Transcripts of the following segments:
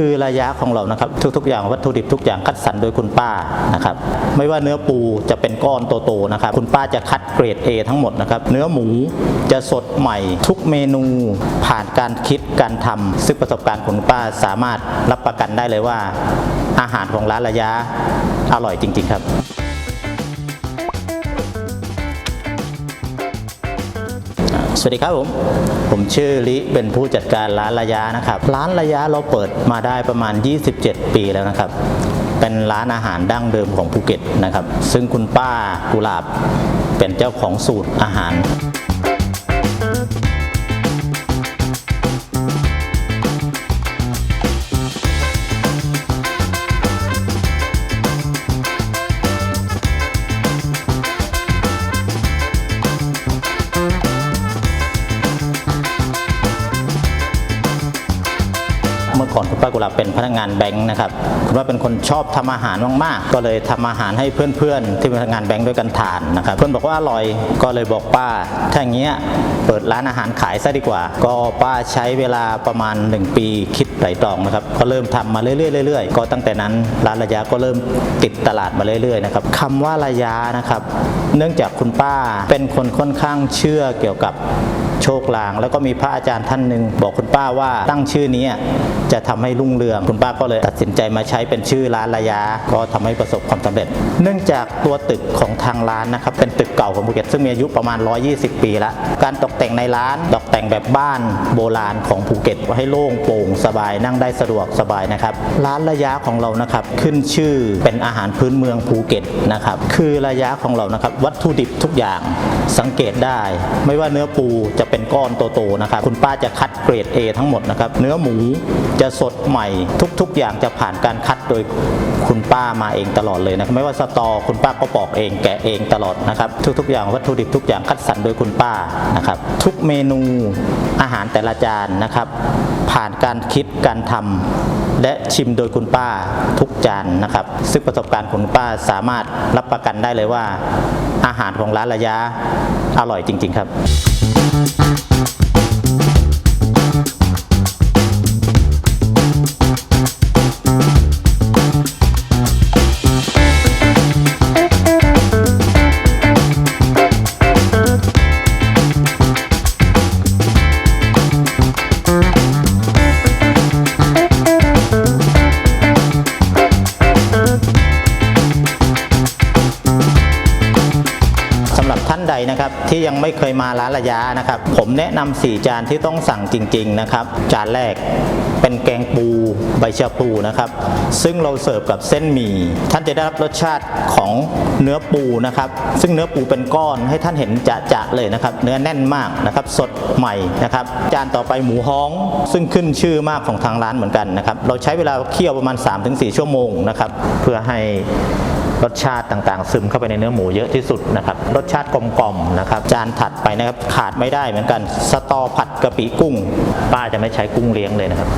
คือระยะของเรานะครับ ทุกๆอย่างวัตถุดิบทุกอย่างคัดสรรโดยคุณป้านะครับไม่ว่าเนื้อปูจะเป็นก้อนโตๆนะครับคุณป้าจะคัดเกรด A ทั้งหมดนะครับเนื้อหมูจะสดใหม่ ทุกเมนูผ่านการคิดการทำซึ่งประสบการณ์คุณป้าสามารถรับประกันได้เลยว่า อาหารของร้านระยะอร่อยจริง ๆ ครับ สวัสดีครับผม ผมชื่อลิเป็นผู้จัดการร้านระยะนะครับ ร้านระยะเราเปิดมาได้ประมาณ 27 ปีแล้วนะครับ เป็นร้านอาหารดั้งเดิมของภูเก็ตนะครับ ซึ่งคุณป้ากุหลาบเป็นเจ้าของสูตรอาหาร เมื่อก่อนคุณป้ากุหลาบเป็นพนักงานแบงค์นะครับคุณป้าเป็นคนชอบทำอาหารมากๆ ก็เลยทำอาหารให้เพื่อนๆ ที่เป็นพนักงานแบงค์ด้วยกันทานนะครับเพื่อนบอกว่าอร่อยก็เลยบอกป้า ถ้าอย่างเงี้ยเปิดร้านอาหารขายซะดีกว่า ก็ป้าใช้เวลาประมาณ 1 ปีคิดไตรตรองนะครับก็เริ่มทำมาเรื่อยๆเรื่อยๆก็ตั้งแต่นั้นร้านระยะก็เริ่มติดตลาดมาเรื่อยๆนะครับคำว่าระยะนะครับ เนื่องจากคุณป้าเป็นคนค่อนข้างเชื่อเกี่ยวกับ โชคลาง แล้วก็มีพระอาจารย์ท่านหนึ่งบอกคุณป้าว่าตั้งชื่อนี้จะทำให้รุ่งเรืองคุณป้าก็เลยตัดสินใจมาใช้เป็นชื่อร้านระยะ ก็ทำให้ประสบความสำเร็จ เนื่องจากตัวตึกของทางร้านนะครับเป็นตึกเก่าของภูเก็ตซึ่งมีอายุประมาณ 120 ปีแล้วการตกแต่งในร้านตกแต่งแบบบ้านโบราณของภูเก็ตให้โล่งโปร่งสบายนั่งได้สะดวกสบายนะครับร้านระยะของเรานะครับขึ้นชื่อเป็นอาหารพื้นเมืองภูเก็ตนะครับคือระยะของเรานะครับวัตถุดิบทุกอย่างสังเกตได้ ไม่ว่าเนื้อปูจะเป็นก้อนโตๆนะครับคุณป้าจะคัดเกรด A ทั้งหมดนะครับเนื้อหมูจะสดใหม่ ทุกๆ อย่างจะผ่านการคัดโดยคุณป้ามาเองตลอดเลยนะไม่ว่าสตอคุณป้าก็ปอกเองแกะเองตลอดนะครับทุกๆ อย่างวัตถุดิบทุกอย่างคัดสรรโดยคุณป้านะครับทุกเมนูอาหารแต่ละจานนะครับผ่านการคิดการทำและชิมโดยคุณป้าทุกจานนะครับซึ่งประสบการณ์ของคุณป้าสามารถรับประกันได้เลยว่า อาหารของร้านระยะอร่อยจริง ๆ ครับ นใดนะครับที่ยังไม่เคยมาร้านระยะนะครับ ผมแนะนำ4จานที่ต้องสั่งจริง ๆนะครับ จานแรกเป็นแกงปูใบชะพลูนะครับ ซึ่งเราเสิร์ฟกับเส้นหมี่ท่านจะได้รับรสชาติของเนื้อปูนะครับ ซึ่งเนื้อปูเป็นก้อนให้ท่านเห็นจะๆเลยนะครับ เนื้อแน่นมากนะครับ สดใหม่นะครับ จานต่อไปหมูฮ้อง ซึ่งขึ้นชื่อมากของทางร้านเหมือนกันนะครับ เราใช้เวลาเคี่ยวประมาณ 3-4 ชั่วโมงนะครับ เพื่อให้ รสชาติต่างๆ ซึมเข้าไปในเนื้อหมูเยอะที่สุดนะครับรสชาติกลมๆนะครับจานถัดไปนะครับขาดไม่ได้เหมือนกันสตอผัดกะปิกุ้ง ป้าจะไม่ใช้กุ้งเลี้ยงเลยนะครับ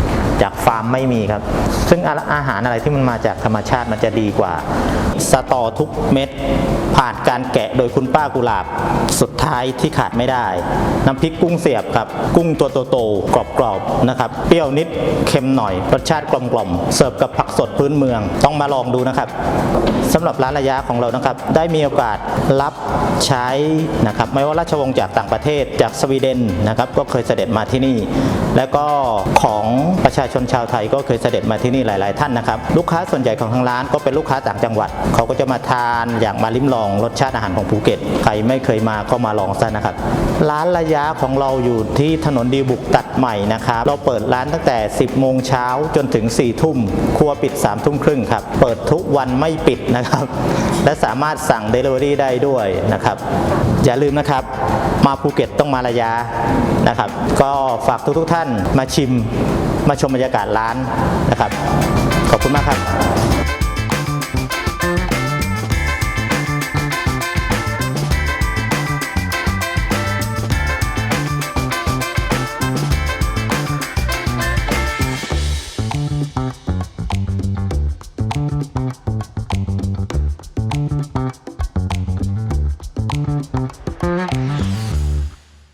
จากฟาร์มไม่มีครับ ซึ่งอาหารอะไรที่มันมาจากธรรมชาติมันจะดีกว่า สตอทุกเม็ดผ่านการแกะโดยคุณป้ากุหลาบสุดท้ายที่ขาดไม่ได้ น้ำพริกกุ้งเสียบครับ กุ้งตัวโตๆกรอบๆนะครับเปรี้ยวนิดเค็มหน่อยรสชาติกลมๆเสิร์ฟกับผักสดพื้นเมือง ต้องมาลองดูนะครับสำหรับร้านระยะของเรานะครับ ได้มีโอกาสรับใช้นะครับไม่ว่าราชวงศ์จากต่างประเทศจากสวีเดนนะครับก็เคยเสด็จมาที่นี่ แล้วก็ของประชาชนชาวไทยก็เคยเสด็จมาที่นี่หลาย ๆ ท่านนะครับลูกค้าส่วนใหญ่ของทางร้านก็เป็นลูกค้าต่างจังหวัด เขาก็จะมาทานอยากมาลิ้มลองรสชาติอาหารของภูเก็ตใครไม่เคยมาก็มาลองซะนะครับ ร้านระยะของเราอยู่ที่ถนนดีบุกตัดใหม่นะครับเราเปิดร้านตั้งแต่ 10 โมงเช้าจนถึง 4 ทุ่มครัวปิด 3 ทุ่มครึ่งครับเปิดทุกวันไม่ปิดนะครับและสามารถสั่ง Delivery ได้ด้วยนะครับ อย่าลืมนะครับ มาภูเก็ตต้องมาระยะนะครับ ก็ฝากทุกๆท่านมาชิมมาชมบรรยากาศร้านนะครับ ขอบคุณมากครับ